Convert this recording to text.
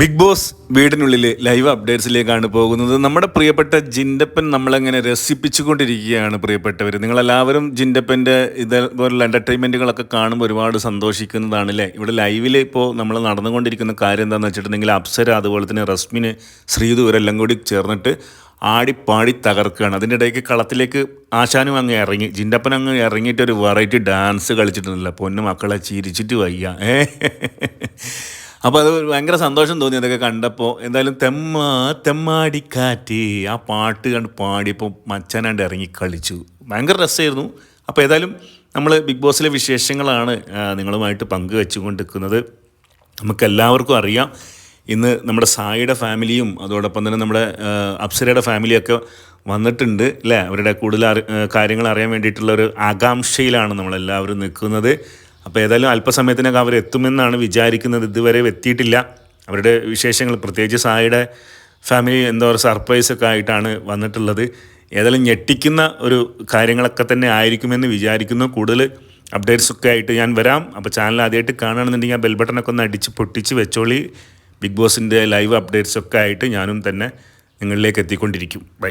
Big boss വീടിനുള്ളിലെ live അപ്ഡേറ്റ്സിലേക്കാണ് പോകുന്നത്. നമ്മുടെ പ്രിയപ്പെട്ട ജിൻഡപ്പൻ നമ്മളെങ്ങനെ രസിപ്പിച്ചുകൊണ്ടിരിക്കുകയാണ് പ്രിയപ്പെട്ടവർ നിങ്ങളെല്ലാവരും ജിൻഡപ്പന്റെ ഇതേപോലുള്ള എന്റർടൈൻമെന്റുകളൊക്കെ കാണുമ്പോൾ ഒരുപാട് സന്തോഷിക്കുന്നതാണ് അല്ലേ? ഇവിടെ ലൈവിൽ ഇപ്പോൾ നമ്മൾ നടന്നുകൊണ്ടിരിക്കുന്ന കാര്യം എന്താണെന്ന് വെച്ചിട്ടുണ്ടെങ്കിൽ അപ്സര അതുപോലെ തന്നെ റസ്മിന് ശ്രീദൂരെല്ലാം കൂടി ചേർന്നിട്ട് ആടിപ്പാടി തകർക്കുകയാണ്. അതിന്റെ ഇടയ്ക്ക് കളത്തിലേക്ക് ആശാനും അങ്ങ് ഇറങ്ങി. ജിൻഡപ്പൻ അങ്ങ് ഇറങ്ങിയിട്ട് ഒരു വെറൈറ്റി ഡാൻസ് കളിച്ചിട്ടുണ്ടല്ലോ. പൊന്നു മക്കളെ ചിരിച്ചിട്ട് വയ്യ. ഏ? അപ്പോൾ അത് ഭയങ്കര സന്തോഷം തോന്നി അതൊക്കെ കണ്ടപ്പോൾ. എന്തായാലും തെമ്മ തെമ്മാടിക്കാറ്റ്. ആ പാട്ട് കണ്ട് പാടിയപ്പോൾ മച്ചനാണ്ട് ഇറങ്ങി കളിച്ചു. ഭയങ്കര രസമായിരുന്നു. അപ്പോൾ ഏതായാലും നമ്മൾ ബിഗ് ബോസിലെ വിശേഷങ്ങളാണ് നിങ്ങളുമായിട്ട് പങ്കുവെച്ചുകൊണ്ടിരിക്കുന്നത്. നമുക്കെല്ലാവർക്കും അറിയാം. ഇന്ന് നമ്മുടെ സായിയുടെ ഫാമിലിയും അതോടൊപ്പം തന്നെ നമ്മുടെ അപ്സരയുടെ ഫാമിലിയൊക്കെ വന്നിട്ടുണ്ട് അല്ലേ? അവരുടെ കൂടുതൽ കാര്യങ്ങൾ അറിയാൻ വേണ്ടിയിട്ടുള്ള ഒരു ആകാംക്ഷയിലാണ് നമ്മളെല്ലാവരും നിൽക്കുന്നത്. അപ്പോൾ ഏതായാലും അല്പസമയത്തിനൊക്കെ അവർ എത്തുമെന്നാണ് വിചാരിക്കുന്നത്. ഇതുവരെ എത്തിയിട്ടില്ല. അവരുടെ വിശേഷങ്ങൾ പ്രത്യേകിച്ച് സായിയുടെ ഫാമിലി എന്തോ സർപ്രൈസ് ഒക്കെ ആയിട്ടാണ് വന്നിട്ടുള്ളത്. ഏതായാലും ഞെട്ടിക്കുന്ന ഒരു കാര്യങ്ങളൊക്കെ തന്നെ ആയിരിക്കുമെന്ന് വിചാരിക്കുന്നു. കൂടുതൽ അപ്ഡേറ്റ്സ് ഒക്കെ ആയിട്ട് ഞാൻ വരാം. അപ്പോൾ ചാനൽ ആദ്യമായിട്ട് കാണുകയാണെന്നുണ്ടെങ്കിൽ ആ ബെൽ ബട്ടണൊക്കെ ഒന്ന് അടിച്ച് പൊട്ടിച്ച് വെച്ചോളി. ബിഗ് ബോസിന്റെ ലൈവ് അപ്ഡേറ്റ്സ് ഒക്കെ ആയിട്ട് ഞാനും തന്നെ നിങ്ങളിലേക്ക് എത്തിക്കൊണ്ടിരിക്കും. ബൈ